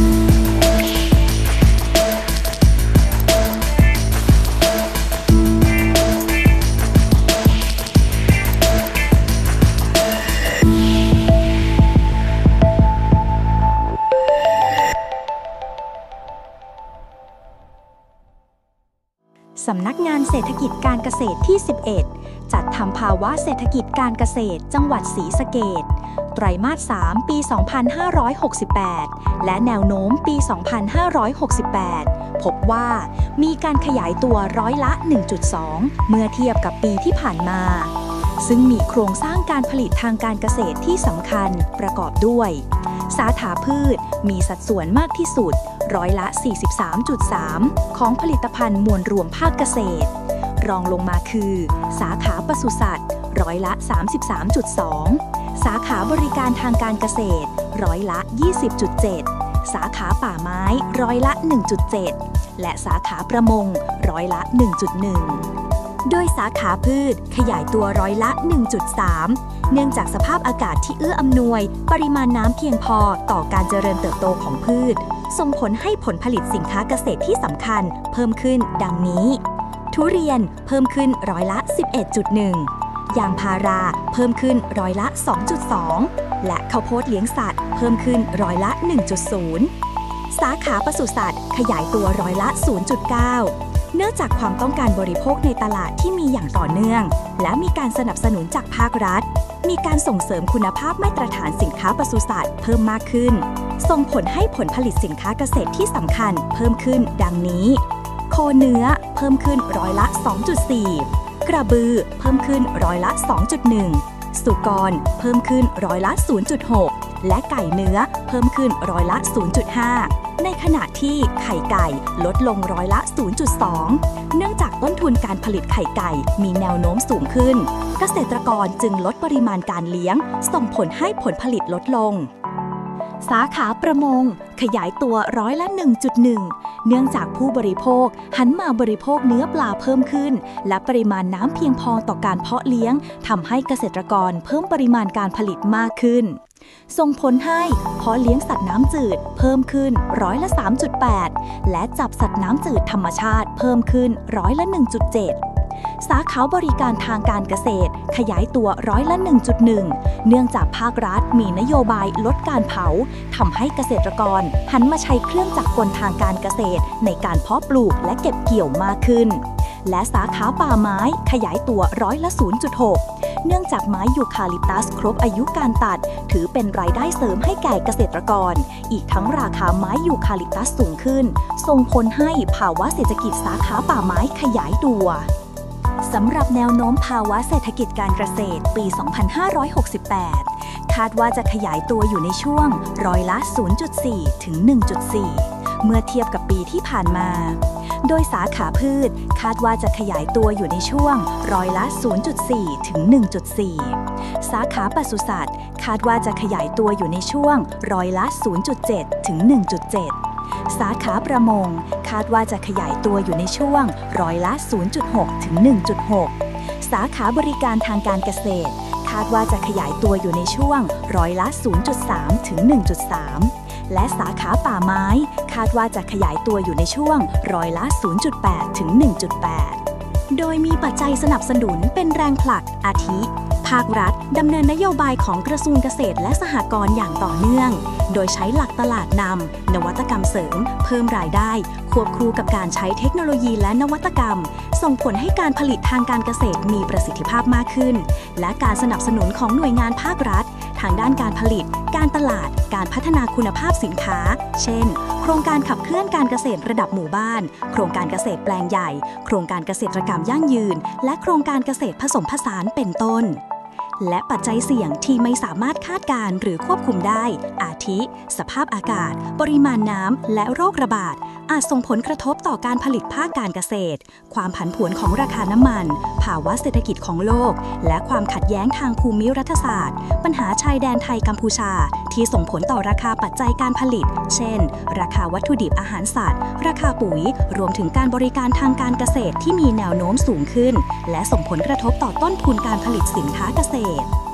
thank you สำนักงานเศรษฐกิจการเกษตรที่ 11 จัดทำภาวะเศรษฐกิจการเกษตรจังหวัดศรีสะเกดไตรมาส 3 ปี 2568 และแนวโน้มปี 2568 พบว่ามีการขยายตัวร้อยละ 1.2 เมื่อเทียบกับปีที่ผ่านมา ซึ่งมีโครงสร้างการผลิตทางการเกษตรที่สำคัญประกอบด้วย สาขาพืชมีสัดส่วนมากที่สุด ร้อยละ 43.3 ของผลิตภัณฑ์มวลรวมภาคเกษตร รองลงมาคือ สาขาปศุสัตว์ร้อยละ 33.2 สาขาบริการทางการเกษตร ร้อยละ 20.7 สาขาป่าไม้ ร้อยละ 1.7 และสาขาประมง ร้อยละ 1.1 โดยสาขาพืชขยายตัวร้อยละ 1.3 เนื่องจากสภาพอากาศที่เอื้ออำนวย ปริมาณน้ำเพียงพอต่อการเจริญเติบโตของพืช ส่งผลให้ผลผลิตสินค้าเกษตรที่สำคัญ เพิ่มขึ้นดังนี้ ทุเรียนเพิ่มขึ้นร้อยละ 11.1 ยางพาราเพิ่มขึ้นร้อยละ 2.2 และข้าวโพดเลี้ยงสัตว์ เพิ่มขึ้นร้อยละ 1.0 สาขาปศุสัตว์ ขยายตัวร้อยละ 0.9 เนื่องจากความต้องการบริโภคในตลาดที่มีอย่างต่อเนื่อง และมีการสนับสนุนจากภาครัฐ มีการส่งเสริมคุณภาพมาตรฐานสินค้าปศุสัตว์เพิ่มมากขึ้น ส่งผลให้ผลผลิตสินค้าเกษตรที่สำคัญเพิ่มขึ้นดังนี้ โคเนื้อเพิ่มขึ้นร้อยละ 2.4 กระบือเพิ่มขึ้นร้อยละ 2.1 สุกรเพิ่มขึ้นร้อยละ 0.6 และไก่เนื้อเพิ่มขึ้นร้อยละ 0.5 ในขณะที่ไข่ไก่ลดลงร้อยละ 0.2 เนื่องจากต้นทุนการผลิตไข่ไก่มีแนวโน้มสูงขึ้น เกษตรกรจึงลดปริมาณการเลี้ยง ส่งผลให้ผลผลิตลดลง สาขาประมง ขยายตัวร้อยละ 1.1 เนื่องจากผู้บริโภคหันมาบริโภคเนื้อปลาเพิ่มขึ้น และปริมาณน้ำเพียงพอต่อการเพาะเลี้ยงทำให้เกษตรกรเพิ่มปริมาณการผลิตมากขึ้น ส่งผลให้เพาะเลี้ยงสัตว์น้ำจืดเพิ่มขึ้นร้อยละ 3.8 และจับสัตว์น้ำจืดธรรมชาติเพิ่มขึ้นร้อยละ 1.7สาขาบริการทางการเกษตร ขยายตัวร้อยละ 1.1 เนื่องจากภาครัฐมีนโยบายลดการเผาทำให้เกษตรกร หันมาใช้เครื่องจักรกลทางการเกษตร ในการเพาะปลูกและเก็บเกี่ยวมากขึ้น และสาขาป่าไม้ขยายตัวร้อยละ 0.6 เนื่องจากไม้ยูคาลิปตัสครบอายุการตัด ถือเป็นรายได้เสริมให้แก่เกษตรกร อีกทั้งราคาไม้ยูคาลิปตัสสูงขึ้น ส่งผลให้ภาวะเศรษฐกิจสาขาป่าไม้ขยายตัวสำหรับแนวโน้มภาวะเศรษฐกิจการเกษตรปี 2568 คาดว่าจะขยายตัวอยู่ในช่วงร้อยละ 0.4 ถึง 1.4 เมื่อเทียบกับปีที่ผ่านมา โดยสาขาพืชคาดว่าจะขยายตัวอยู่ในช่วงร้อยละ 0.4 ถึง 1.4 สาขาปศุสัตว์คาดว่าจะขยายตัวอยู่ในช่วงร้อยละ 0.7 ถึง 1.7 สาขาประมง คาดว่าจะขยายตัวอยู่ในช่วงร้อยละ 0.6 ถึง 1.6 สาขาบริการทางการเกษตร คาดว่าจะขยายตัวอยู่ในช่วงร้อยละ 0.3 ถึง 1.3 และสาขาป่าไม้ คาดว่าจะขยายตัวอยู่ในช่วงร้อยละ 0.8 ถึง 1.8 โดยมีปัจจัยสนับสนุนเป็นแรงผลักอาทิ ภาครัฐดำเนินนโยบายของกระทรวงเกษตรและสหกรณ์อย่างต่อเนื่อง โดยใช้หลักตลาดนำนวัตกรรมเสริม เพิ่มรายได้ ควบคู่กับการใช้เทคโนโลยีและนวัตกรรม ส่งผลให้การผลิตทางการเกษตรมีประสิทธิภาพมากขึ้น และการสนับสนุนของหน่วยงานภาครัฐ ทางด้านการผลิต การตลาด การพัฒนาคุณภาพสินค้า เช่น โครงการขับเคลื่อนการเกษตรระดับหมู่บ้าน โครงการเกษตรแปลงใหญ่ โครงการเกษตรกรรมยั่งยืน และโครงการเกษตรผสมผสานเป็นต้น และปัจจัยเสี่ยงที่ไม่สามารถคาดการณ์หรือควบคุมได้ อาทิ สภาพอากาศ ปริมาณน้ำ และโรคระบาด อาจส่งผลกระทบต่อการผลิตภาคการเกษตร ความผันผวนของราคาน้ำมัน ภาวะเศรษฐกิจของโลก และความขัดแย้งทางภูมิรัฐศาสตร์ ปัญหาชายแดนไทยกัมพูชา ที่ส่งผลต่อราคาปัจจัยการผลิต เช่น ราคาวัตถุดิบอาหารสัตว์ ราคาปุ๋ย รวมถึงการบริการทางการเกษตรที่มีแนวโน้มสูงขึ้น และส่งผลกระทบต่อต้นทุนการผลิตสินค้าเกษตร Game.